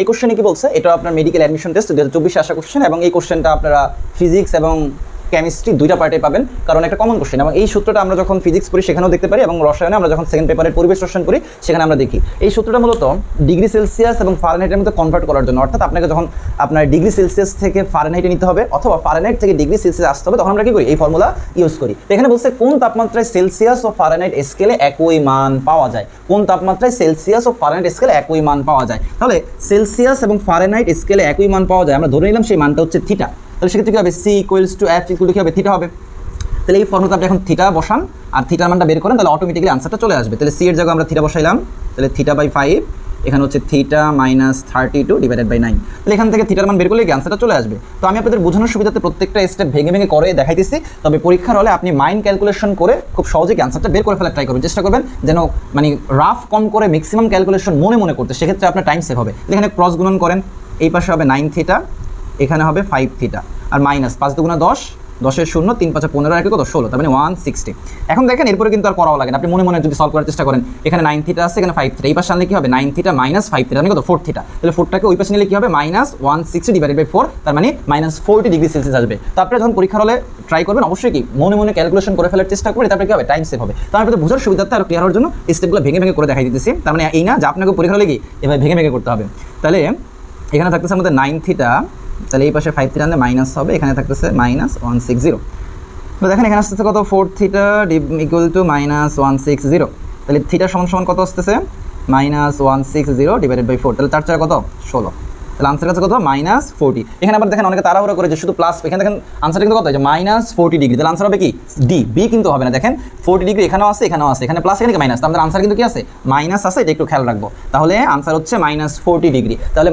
এই কোশ্চেনে কি বলছে? এটা আপনার মেডিকেল অ্যাডমিশন টেস্ট দু হাজার চব্বিশে আসা কোশ্চেন এবং এই কোশ্চেনটা আপনারা ফিজিক্স এবং কেমিস্ট্রি দুইটা পার্টে পাবেন, কারণ একটা কমন কোশ্চেন এবং এই সূত্রটা আমরা যখন ফিজিক্স পড়ি, সেখানেও দেখতে পারি, এবং রসায়নে আমরা যখন সেকেন্ড পেপারের পরিবেশ রসায়ন করি সেখানে আমরা দেখি। এই সূত্রটা মূলত ডিগ্রি সেলসিয়াস এবং ফারেনহাইটের মধ্যে কনভার্ট করার জন্য। অর্থাৎ আপনাকে যখন আপনার ডিগ্রি সেলসিয়াস থেকে ফারেনহাইটে নিতে হবে, অথবা ফারেনহাইট থেকে ডিগ্রি সেলসিয়াস আসতে হবে, তখন আমরা কি করি? এই ফর্মুলা ইউজ করি। এখানে বলছে, কোন তাপমাত্রায় সেলসিয়াস ও ফারেনহাইট স্কেলে একই মান পাওয়া যায়? কোন তাপমাত্রায় সেলসিয়াস ও ফারেনহাইট স্কেলে একই মান পাওয়া যায়? তাহলে সেলসিয়াস এবং ফারেনহাইট স্কেলে একই মান পাওয়া যায়, আমরা ধরে নিলাম সেই মানটা হচ্ছে থিটা তাহলে সেক্ষেত্রে কি হবে? C equals to F equal কি হবে? থিটা হবে। তাহলে এই ফর্মুলাতে আপনি এখন থিটা বসান, আর থিটার মানটা বের করেন, তাহলে অটোমেটিক্যালি আনসারটা চলে আসবে। তাহলে সি এর জায়গায় আমরা থিটা বসাইলাম। তাহলে থিটা বাই ফাইভ এখানে হচ্ছে theta minus thirty two divided by nine তাহলে এখান থেকে থিটার মান বের করলে আনসারটা চলে আসবে? তো আমি আপনাদের বোঝানোর সুবিধাতে প্রত্যেকটা স্টেপ ভেঙে ভেঙে করে দেখাইতেছি। তবে পরীক্ষার হলে আপনি মাইন্ড ক্যালকুলেশন করে খুব সহজেই আনসারটা বের করে ফেলার ট্রাই করবেন। চেষ্টা করবেন যেন মানে রাফ কম করে ম্যাক্সিমাম ক্যালকুলেশন মনে মনে করতে। সেক্ষেত্রে আপনার টাইম সেভ হবে। এখানে ক্রস গুণন করেন। এই পাশে হবে নাইন থিটা এখানে হবে ফাইভ থিটা আর মাইনাস পাঁচ দুগুণা দশ, দশের শূন্য, তিন পাঁচে পনেরো, একে কত? ষোলো, তার মানে ওয়ান সিক্সটি এখন দেখেন এরপরে কিন্তু আর করাও লাগে না। আপনি মনে মনে যদি সলভ করার চেষ্টা করেন, এখানে নাইন থিটা আছে, এখানে ফাইভ থিটা এই পাশে আনলে কি হবে? Nine theta minus five theta কত? ফোর থিটা তাহলে ফোরটাকে ওই পাশে নিলে কি হবে? Minus one sixty divided by four তার মানে মাইনাস ফোরটি ডিগ্রি সেলসিয়াস আসবে। তারপরে যখন পরীক্ষার হলে ট্রাই করবেন, অবশ্যই কি মনে মনে ক্যালকুলেশন করে ফেলার চেষ্টা করবেন, তারপরে কি হবে? টাইম সেভ হবে। তো আমি আপনাদের বোঝার সুবিধাতে আরও ক্লিয়ার হওয়ার জন্য স্টেপগুলো ভেঙে ভেঙে করে দেখাই দিতেছি। তার মানে এই না যে আপনাকে পরীক্ষা হলে কি এভাবে ভেঙে ভেঙে করতে হবে। তাহলে এখানে থাকতেছে আমাদের নাইন থিটা তাহলে এই পাশে ফাইভ থিটা আনলে মাইনাস হবে, এখানে থাকতেছে মাইনাস ওয়ান সিক্স জিরো তো দেখেন এখানে আসতেছে কত? Four theta equal to minus one six zero তাহলে থিটা সমান সমান কত আসতেছে? Minus one six zero divided by four তাহলে চার চার কত? ষোলো। তাহলে আনসার কাছে কত? মাইনাস ফোরটি এখানে আবার দেখেন অনেকে তাড়াহুড়ো করে যে শুধু প্লাস এখানে দেখেন আনসার কিন্তু কত? হয়েছে মাইনাস ফোরটি ডিগ্রি তাহলে আনসার হবে কি? ডি বি কিন্তু হবে না। দেখেন ফোরটি ডিগ্রি এখানেও আছে এখানেও আছে। এখানে প্লাস এখানে মাইনাস আমাদের আনসার কিন্তু কি আছে? মাইনাস আছে, এটা একটু খেয়াল রাখব। তাহলে আনসার হচ্ছে মাইনাস ফোরটি ডিগ্রি তাহলে